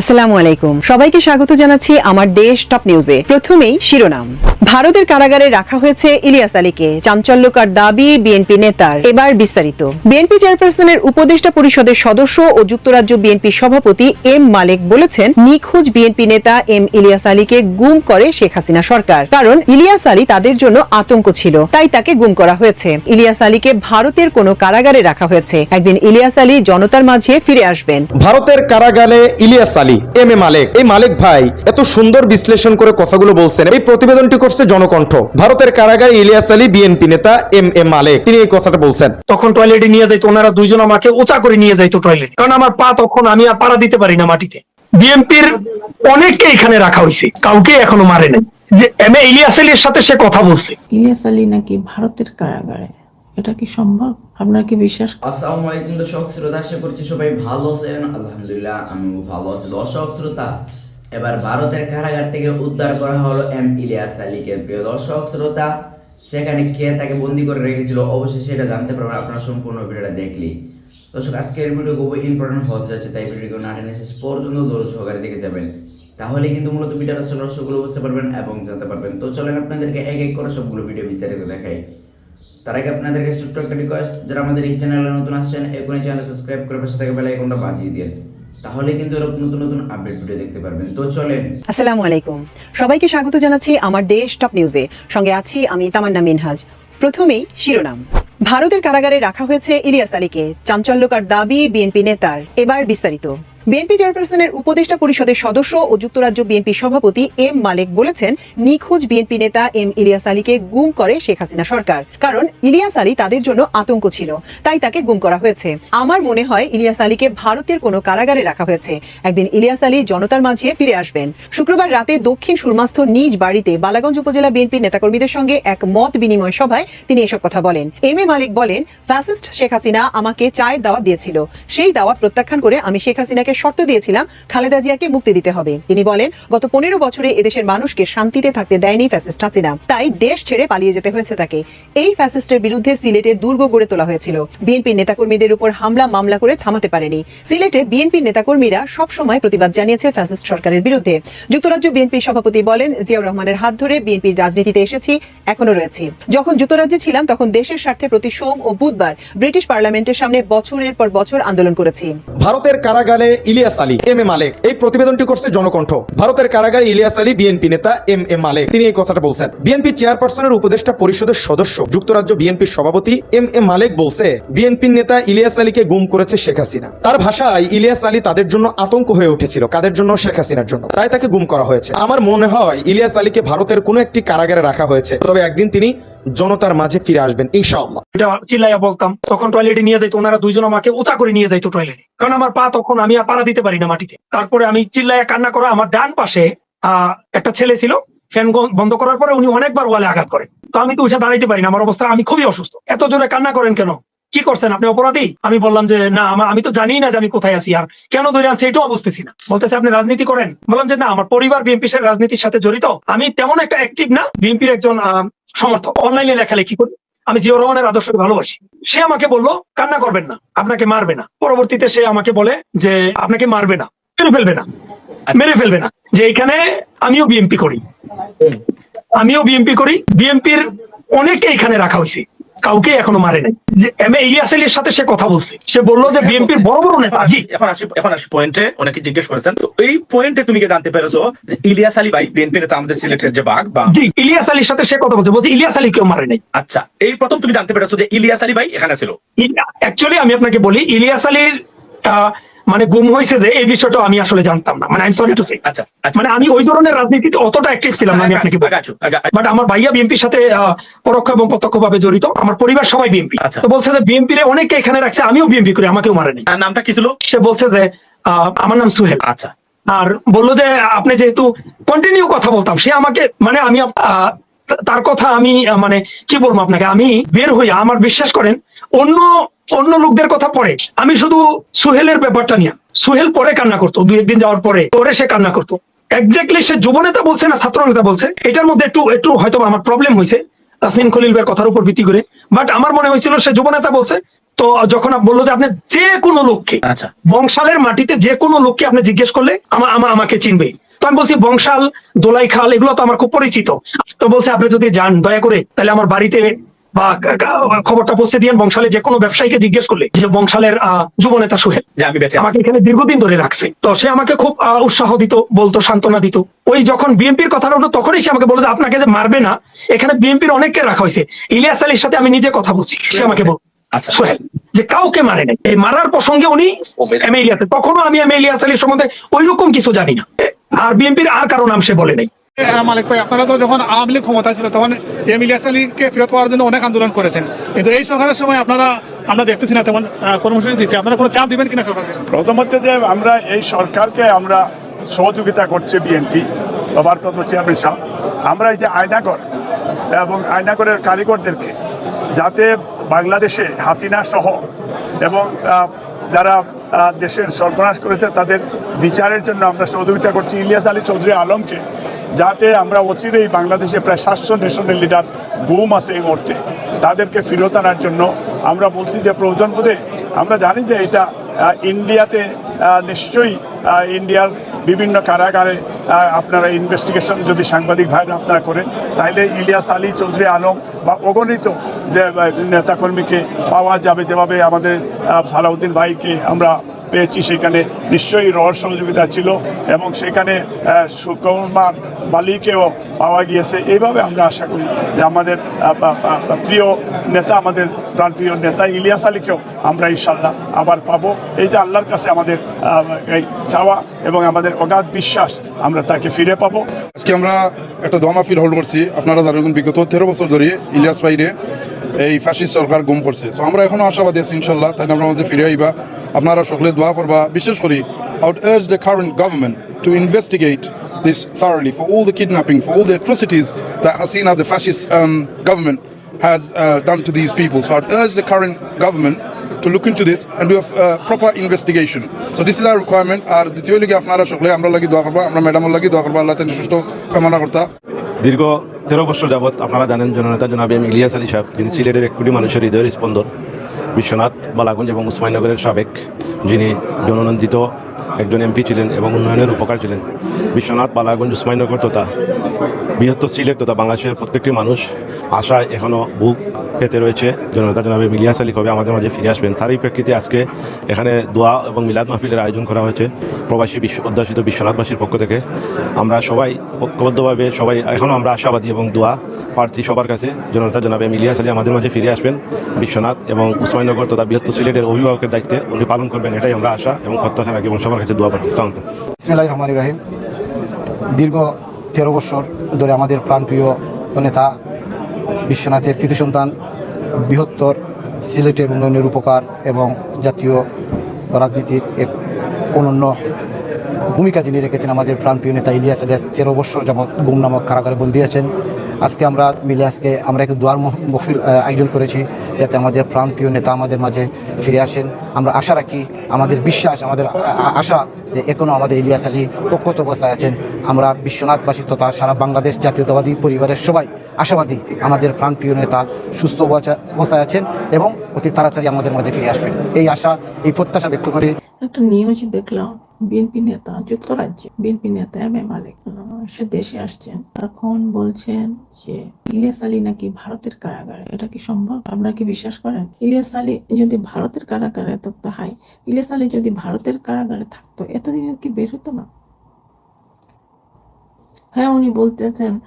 আসসালামু আলাইকুম। সবাইকে স্বাগত জানাচ্ছি আমার দেশ টপ নিউজে। প্রথমেই শিরোনাম। ভারতের কারাগারে রাখা হয়েছে ইলিয়াস আলীকে। চাঞ্চল্যকর দাবি বিএনপি নেতার। এবার বিস্তারিত। বিএনপি চেয়ারপারসনের উপদেষ্টা পরিষদের সদস্য ও যুক্তরাজ্য বিএনপি সভাপতি এম মালেক বলেছেন, নিখোঁজ বিএনপি নেতা এম ইলিয়াস আলীকে গুম করে শেখ হাসিনা সরকার। কারণ ইলিয়াস আলী তাদের জন্য আতঙ্ক ছিল, তাই তাকে গুম করা হয়েছে। ইলিয়াস আলীকে ভারতের কোনো কারাগারে রাখা হয়েছে। একদিন ইলিয়াস আলী জনতার মাঝে ফিরে আসবেন। ভারতের কারাগারে ইলিয়াস আলী এম এ মালেক। এই মালেক ভাই এত সুন্দর বিশ্লেষণ করে কথাগুলো বলছেন। এই প্রতিবেদনটি করছে জনকণ্ঠ। ভারতের কারাগারে ইলিয়াস আলী বিএনপি নেতা এম এ মালেক। তিনি এই কথাটা বলছেন। তখন টয়লেটে নিয়ে যাইতো ওনারা দুইজন আমাকে উঁচা করে নিয়ে যাইতো টয়লেট। কারণ আমার পা তখন আমি আর পাড়া দিতে পারি না মাটিতে। বিএনপির অনেককে এখানে রাখা হয়েছে। কাউকে এখনও মারে নাই। যে এম এ ইলিয়াস আলীর সাথে সে কথা বলছে। ইলিয়াস আলী নাকি ভারতের কারাগারে? এটা কি সম্ভব? আপনার কি বিশ্বাস? আসসালামু আলাইকুম দর্শক, শ্রোতা, আশা করছি সবাই ভালো আছেন। আলহামদুলিল্লাহ, আমিও ভালো আছি। দর্শক, শ্রোতা, এবার ভারতের কারাগার থেকে উদ্ধার করা হলো এম ইলিয়াস আলীকে। প্রিয় দর্শক, শ্রোতা, সেখানে কে তাকে বন্দি করে রেখেছিল, অবশ্যই সেটা জানতে পারবেন। আপনারা সম্পূর্ণ ভিডিওটা দেখলি দর্শক, আজকের ভিডিও খুব ইম্পর্টেন্ট হতে যাচ্ছে তাই ভিডিও না টেনে শেষ পর্যন্ত দৌড় সহকারে দেখে যাবেন। তাহলে কিন্তু মূলত ভিডিওর রহস্যগুলো বুঝতে পারবেন এবং জানতে পারবেন। তো চলেন আপনাদেরকে এক এক করে সবগুলো ভিডিও বিস্তারিত দেখাই। তার আগে আপনাদেরকে ছোট্ট একটা রিকোয়েস্ট যারা আমাদের এই চ্যানেলে নতুন আসছেন, এখনই চ্যানেল সাবস্ক্রাইব করে পাশে থেকে বেল আইকনটা বাজিয়ে দিন। তাহলে কিন্তু এরকম নতুন নতুন আপডেট ভিডিও দেখতে পারবেন। তো চলেন। আসসালামু আলাইকুম। সবাইকে স্বাগত জানাচ্ছি আমার দেশ টপ নিউজে সঙ্গে আছি আমি তামান্না মিনহাজ। প্রথমেই শিরোনাম। ভারতের কারাগারে রাখা হয়েছে ইলিয়াস আলীকে। চাঞ্চল্যকর দাবি বিএনপি নেতার। এবার বিস্তারিত। বিএনপি চেয়ারপারসনের উপদেষ্টা পরিষদের সদস্য ও যুক্তরাজ্য বিএনপি সভাপতি এম মালেক বলেছেন, নিখোঁজ বিএনপি নেতা এম ইলিয়াস আলীকে গুম করে শেখ হাসিনা সরকার। কারণ ইলিয়াস আলী তাদের জন্য আতঙ্ক ছিল, তাই তাকে গুম করা হয়েছে। আমার মনে হয় ইলিয়াস আলীকে ভারতের কোনো কারাগারে রাখা হয়েছে। একদিন ইলিয়াস আলী জনতার মাঝে ফিরে আসবেন। শুক্রবার রাতে দক্ষিণ সুরমাস্থ নিজ বাড়িতে বালাগঞ্জ উপজেলা বিএনপি নেতাকর্মীদের সঙ্গে এক মত বিনিময় সভায় তিনি এসব কথা বলেন। এম এ মালিক বলেন, ফ্যাসিস্ট শেখ হাসিনা আমাকে চায়ের দাওয়াত দিয়েছিল। সেই দাওয়াত প্রত্যাখ্যান করে আমি শেখ হাসিনাকে শর্ত দিয়েছিলাম খালেদা জিয়াকে মুক্তি দিতে হবে। তিনি বলেন, গত পনেরো বছরে এদেশের মানুষকে শান্তিতে থাকতে দেয়নি ফ্যাসিস্ট হাসিনা। তাই দেশ ছেড়ে পালিয়ে যেতে হয়েছে তাকে। এই ফ্যাসিস্টের বিরুদ্ধে সিলেটে দুর্গ গড়ে তোলা হয়েছিল। বিএনপি নেতাকর্মীদের উপর হামলা মামলা করে থামাতে পারেনি। সিলেটে বিএনপি নেতাকর্মীরা সব সময় প্রতিবাদ জানিয়েছে ফ্যাসিস্ট সরকারের বিরুদ্ধে। যুক্তরাজ্য বিএনপি সভাপতি বলেন, জিয়াউর রহমানের হাত ধরে বিএনপির রাজনীতিতে এসেছি, এখনও রয়েছি। যখন যুক্তরাজ্যে ছিলাম, তখন দেশের স্বার্থে প্রতি সোম ও বুধবার ব্রিটিশ পার্লামেন্টের সামনে বছরের পর বছর আন্দোলন করেছি। ভারতের কারাগারে ইলিয়াস আলী, এম এ মালেক। এই প্রতিবেদনটি করছে জনকণ্ঠ। ভারতের কারাগারে ইলিয়াস আলী, বিএনপি নেতা, এম এ মালেক। তিনি এই কথাটা বলছেন। বিএনপি চেয়ারপারসনের উপদেষ্টা পরিষদের সদস্য, যুক্তরাজ্য বিএনপির সভাপতি এম এ মালেক বলছে, বিএনপির নেতা ইলিয়াস আলীকে গুম করেছে শেখ হাসিনা। তার ভাষায় ইলিয়াস আলী তাদের জন্য আতঙ্ক হয়ে উঠেছিল, কাদের জন্য? শেখ হাসিনার জন্য। তাই তাকে গুম করা হয়েছে। আমার মনে হয় ইলিয়াস আলীকে ভারতের কোনো একটি কারাগারে রাখা হয়েছে। তবে একদিন তিনি জনতার মাঝে ফিরে আসবেন, ইনশাআল্লাহ। এটা চিল্লাইয়া বলতাম, তখন টয়লেটে নিয়ে যাইতো, ওনারা দুইজন আমাকে উঁচা করে নিয়ে যাইতো টয়লেটে কারণ আমার পা তখন আমি আর পাড়া দিতে পারি না মাটিতে। তারপরে আমি চিল্লাইয়া কান্না করা, আমার ডান পাশে একটা ছেলে ছিল, ফ্যান বন্ধ করার পরে উনি অনেকবার ওয়ালে আঘাত করে। তো আমি তো উঠে দাঁড়াইতে পারি না, আমার অবস্থা, আমি খুবই অসুস্থ। এত জোরে কান্না করেন কেন? কি করছেন আপনি, অপরাধী? আমি বললাম যে, না, আমা- আমি তো জানি না যে আমি কোথায় আছি, আর কেন ধরে আনছে এটাও বুঝতেছি না। বলতেছে, আপনি রাজনীতি করেন? বললাম যে, না, আমার পরিবার বিএনপি রাজনীতির সাথে জড়িত। আমি তেমন একটা অ্যাক্টিভ না। বিএনপির একজন সমর্থক। অনলাইনে লেখালেখি করি? আমি জিও রহমানের আদর্শকে ভালোবাসি। সে আমাকে বলল কান্না করবেন না আপনাকে মারবে না। পরবর্তীতে সে আমাকে বলে যে আপনাকে মারবে না মেরে ফেলবে না মেরে ফেলবে না। যে এখানে আমিও বিএমপি করি। আমিও বিএমপি করি। বিএমপির অনেকে এখানে রাখা হয়েছে। কাউকে এখনও মারে নাই। যে এম এ ইলিয়াস আলীর সাথে সে কথা বলছে। সে বলল যে বিএনপির বড় বড় নেতা। জি এখন আসি এখন আসি পয়েন্টে অনেকে জিজ্ঞেস করেছেন তো এই পয়েন্টে তুমি কি জানতে পেরেছ যে ইলিয়াস আলী ভাই বিএনপি নেতা আমাদের সিলেটের যে বাঘ বা জি ইলিয়াস আলীর সাথে সে কথা বলছে। বলছে ইলিয়াস আলী কেউ মারে নাই। আচ্ছা এই প্রথম তুমি জানতে পেরেছ যে ইলিয়াস আলী ভাই এখানে ছিল। অ্যাকচুয়ালি আমি আপনাকে বলি ইলিয়াস আলীর আহ, মানে গুম হয়েছে যে এই বিষয়টা আমি আসলে জানতাম না। মানে আই সরি টু সে আচ্ছা আচ্ছা। মানে আমি ওই ধরনের রাজনীতিতে অতটা অ্যাক্টিভ ছিলাম না আমি আপনাকে বলি। আগাছো, আগা- বাট আমার ভাইয়া বিএনপির সাথে পরোক্ষ এবং প্রত্যক্ষ ভাবে জড়িত। আমার পরিবার সবাই বিএনপি আচ্ছা। তো বলছে যে বিএনপি অনেকে এখানে রাখছে আমিও বিএনপি করি আমাকেও মারেনি। নামটা কি ছিল? সে বলছে যে আমার নাম সুহেল। আচ্ছা। আর বলল যে আপনি যেহেতু কন্টিনিউ কথা বলতাম সে আমাকে মানে আমি আহ, তার কথা আমি মানে কি বলব আপনাকে আমি বের হই আমার বিশ্বাস করেন অন্য অন্য লোকদের কথা পরে আমি শুধু সুহেলের ব্যাপারটা নিয়ে। সুহেল পরে কান্না করতো দুই একদিন যাওয়ার পরে পরে সে কান্না করতো। এক্স্যাক্টলি সে যুব নেতা বলছে না ছাত্র নেতা বলছে। এটার মধ্যে একটু একটু হয়তো আমার প্রবলেম হয়েছে তাসমিন খলিল ভাইয়ের কথার উপর ভিত্তি করে। বাট আমার মনে হয়েছিল সে যুব নেতা বলছে তো যখন বলল যে আপনি যে কোনো লোককে আচ্ছা। বংশালের মাটিতে যে কোনো লোককে আপনি জিজ্ঞেস করলে আমা- আমা- আমাকে চিনবে। তো আমি বলছি বংশাল দোলাই খাল এগুলো তো আমার খুব পরিচিত। তো বলছে আপনি যদি যান দয়া করে তাহলে আমার বাড়িতে বা খবরটা পৌঁছে দিয়ে বংশালে যে কোনো ব্যবসায়ীকে জিজ্ঞেস করলে যে বংশালের আহ, যুব নেতা সোহেল আমি আমাকে এখানে দীর্ঘদিন ধরে রাখছে। তো সে আমাকে খুব উৎসাহ দিত বলতো সান্ত্বনা দিত। ওই যখন বিএনপির কথাটা হলো তখনই সে আমাকে যে আপনাকে যে মারবে না এখানে বিএনপির অনেককে রাখা হয়েছে। ইলিয়াস আলীর সাথে আমি নিজে কথা বলছি। সে আমাকে বল আচ্ছা। সোহেল যে কাউকে মারে নাই। এই মারার প্রসঙ্গে উনি এম এমএলিয়াতে তখনও আমি এমএলিয়াস আলীর সম্বন্ধে ওই রকম কিছু জানি না। আর বিএনপির আর কারও নাম সে বলে নাই। মালিক ভাই, আপনারা তো যখন আওয়ামী লীগ ক্ষমতা ছিল, তখন এম ইলিয়াস আলীকে ফেরত পাওয়ার জন্য অনেক আন্দোলন করেছেন। কিন্তু এই সরকারের সময় আপনারা, আমরা দেখতেছি না তেমন কর্মসূচি দিতে। আপনারা কোনো চাপ দিবেন কিনা সরকারকে? প্রথমত যে আমরা এই সরকারকে আমরা সহযোগিতা করছে বিএনপি বা ভারপ্রাপ্ত চেয়ারম্যান সাহেব। আমরা এই যে আয়নাগর এবং আয়নাগরের কারিগরদেরকে, যাতে বাংলাদেশে হাসিনা সহ এবং যারা দেশের সর্বনাশ করেছে, তাদের বিচারের জন্য আমরা সহযোগিতা করছি। ইলিয়াস আলী চৌধুরী আলমকে যাতে আমরা অচিরেই বাংলাদেশে প্রায় সাতশো ন্যাশনাল লিডার গুম আছে এই মুহূর্তে। তাদেরকে ফেরত আনার জন্য আমরা বলছি যে, প্রয়োজন বোধে আমরা জানি যে এটা ইন্ডিয়াতে নিশ্চয়ই ইন্ডিয়ার বিভিন্ন কারাগারে আপনারা ইনভেস্টিগেশন যদি সাংবাদিক ভাইরা আপনারা করেন তাহলে ইলিয়াস আলী চৌধুরী আলম বা অগণিত যে নেতাকর্মীকে পাওয়া যাবে যেভাবে আমাদের সালাউদ্দিন ভাইকে আমরা পেয়েছি, সেখানে নিশ্চয়ই রহস্য সহযোগিতা ছিল এবং সেখানে সুকুমার বালিকেও পাওয়া গিয়েছে। এইভাবে আমরা আশা করি যে আমাদের প্রিয় নেতা, আমাদের প্রাণপ্রিয় নেতা ইলিয়াস আলীকেও আমরা ইনশাল্লাহ আবার পাবো। এইটা আল্লাহর কাছে আমাদের এই চাওয়া এবং আমাদের অগাধ বিশ্বাস, আমরা তাকে ফিরে পাবো। আজকে আমরা একটা দমা ফিল হোল্ড করছি। আপনারা জানেন বিগত তেরো বছর ধরে ইলিয়াস ভাইরে এই ফ্যাসিস্ট সরকার গুম করছে সো আমরা এখনও আশাবাদী আছি ইনশাল্লাহ তাই আমরা মাঝে ফিরে আইবা আপনারা সকলে দোয়া করবা বিশেষ করে out urge the current government to investigate this thoroughly for all the kidnapping, for all the atrocities that Hasina, the fascist um, government, has uh, done to these people. So I'd urge the current government to look into this and do a uh, proper investigation. So this is our requirement. আর দ্বিতীয় লিগে আপনারা সকলে আমরা লাগি দোয়া করবা আমরা ম্যাডামের লাগি দোয়া করবা আল্লাহ তাদের সুস্থ কামনা করতা দীর্ঘ তেরো বছর যাবৎ আপনারা জানেন জননেতা জনাব এম ইলিয়াস আলী সাহেব, যিনি সিলেটের এক কোটি মানুষের হৃদয়ের স্পন্দন, বিশ্বনাথ, বালাগঞ্জ এবং উসমাননগরের সাবেক যিনি জননন্দিত একজন এমপি ছিলেন এবং উন্নয়নের উপকার ছিলেন। বিশ্বনাথ, বালাগঞ্জ, উসমানীনগর তথা বৃহত্তর সিলেট তথা বাংলাদেশের প্রত্যেকটি মানুষ আশায় এখনও বুক পেতে রয়েছে। জনতা জনাবে এম ইলিয়াস আলী কবে আমাদের মাঝে ফিরে আসবেন? তারই প্রেক্ষিতে আজকে এখানে দোয়া এবং মিলাদ মাহফিলের আয়োজন করা হয়েছে প্রবাসী বিশ্ব উদ্যাসিত বিশ্বনাথবাসীর পক্ষ থেকে। আমরা সবাই ঐক্যবদ্ধভাবে সবাই এখনও আমরা আশাবাদী এবং দোয়া প্রার্থী সবার কাছে। জনতা জনাবে এম ইলিয়াস আলী আমাদের মাঝে ফিরে আসবেন। বিশ্বনাথ এবং উসমানীনগর তথা বৃহত্তর সিলেটের অভিভাবকের দায়িত্বে উনি পালন করবেন, এটাই আমরা আশা এবং প্রত্যাশা রাখি এবং সবার কাছে দোয়া রহমান ইব্রাহিম দীর্ঘ তেরো বছর ধরে আমাদের প্রাণপ্রিয় নেতা বিশ্বনাথের কৃতি সন্তান, বৃহত্তর সিলেটের উন্নয়নের উপকার এবং জাতীয় রাজনীতির এক অনন্য ভূমিকা যিনি রেখেছেন আমাদের প্রাণপ্রিয় নেতা ইলিয়াস আলিয়াস, তেরো বছর যাবৎ গুম নামক কারাগারে বন্দী আছেন। আজকে আমরা মিলে আজকে আমরা একটু দোয়ার মহ- মহফিল আয়োজন করেছি যাতে আমাদের প্রাণপ্রিয় নেতা আমাদের মাঝে ফিরে আসেন। আমরা আশা রাখি, আমাদের বিশ্বাস, আমাদের আশা যে এখনও আমাদের ইলিয়াস আলী অক্ষত অবস্থায় আছেন। আমরা বিশ্বনাথবাসী তথা সারা বাংলাদেশ জাতীয়তাবাদী পরিবারের সবাই আশাবাদী আমাদের প্রাণপ্রিয় নেতা সুস্থ অবস্থা- অবস্থায় আছেন এবং অতি তাড়াতাড়ি আমাদের মাঝে ফিরে আসবেন। এই আশা, এই প্রত্যাশা ব্যক্ত করে একটা নিউজ দেখলাম। বিএনপি নেতা যুক্তরাজ্যে, বিএনপি নেতা এম এ মালিক সে দেশে আসছেন। এখন বলছেন যে, ইলিয়াস আলী নাকি ভারতের কারাগারে? এটা কি সম্ভব? আপনারা কি বিশ্বাস করেন? ইলিয়াস আলী যদি ভারতের কারাগারে থাকতো, হাই, ইলিয়াস আলী যদি ভারতের কারাগারে থাকতো, এতদিন কি বের হতো না? হ্যাঁ উনি বলতেছেন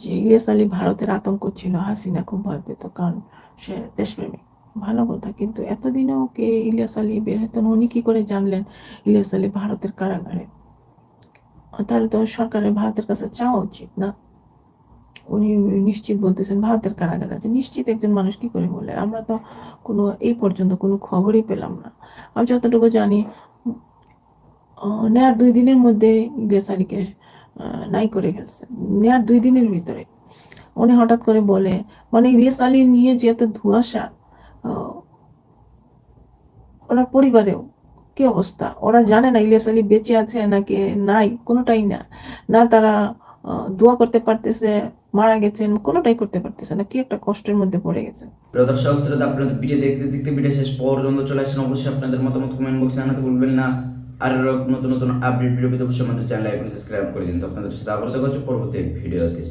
যে, ইলিয়াস আলী ভারতের আতঙ্ক ছিল, হাসিনা খুব ভয় পেত, কারণ সে দেশপ্রেমিক। ভালো কথা, কিন্তু এতদিনেও কে ইলিয়াস আলী বের হতেন? উনি কি করে জানলেন ইলিয়াস আলী ভারতের কারাগারে? তাহলে তো সরকারের ভারতের কাছে চাওয়া উচিত না। উনি নিশ্চিত বলতেছেন ভারতের কারাগারে আছে। নিশ্চিত একজন মানুষ কি করে বলে? আমরা তো কোনো, এই পর্যন্ত কোনো খবরই পেলাম না। আমি যতটুকু জানি নেয়ার দুই দিনের মধ্যে ইলিয়াস আলীকে নাই করে ফেলছে। নেয়ার দুই দিনের ভিতরে। উনি হঠাৎ করে বলে মানে ইলিয়াস আলী নিয়ে যে এত ধুয়াশা ওনার পরিবারেও কি অবস্থা? ওরা জানে না ইলিয়াস আলী বেঁচে আছে নাকি নাই, কোনোটাই না। না, তারা দোয়া করতে পারতেছে, মারা গেছেন, কোনোটাই করতে পারতেছে না। কি একটা কষ্টের মধ্যে পড়ে গেছে। দর্শক, শ্রোতা, আপনাদের ভিডিও দেখতে দেখতে ভিডিও শেষ পর্যন্ত চলে আসেন। অবশ্যই আপনাদের মতামত কমেন্ট বক্সে জানাতে ভুলবেন না। আর নতুন নতুন আপডেট ভিডিও পেতে অবশ্যই আমাদের চ্যানেল সাবস্ক্রাইব করে দিন। তো আপনাদের সাথে আবার দেখা হচ্ছে পরবর্তী ভিডিওতে।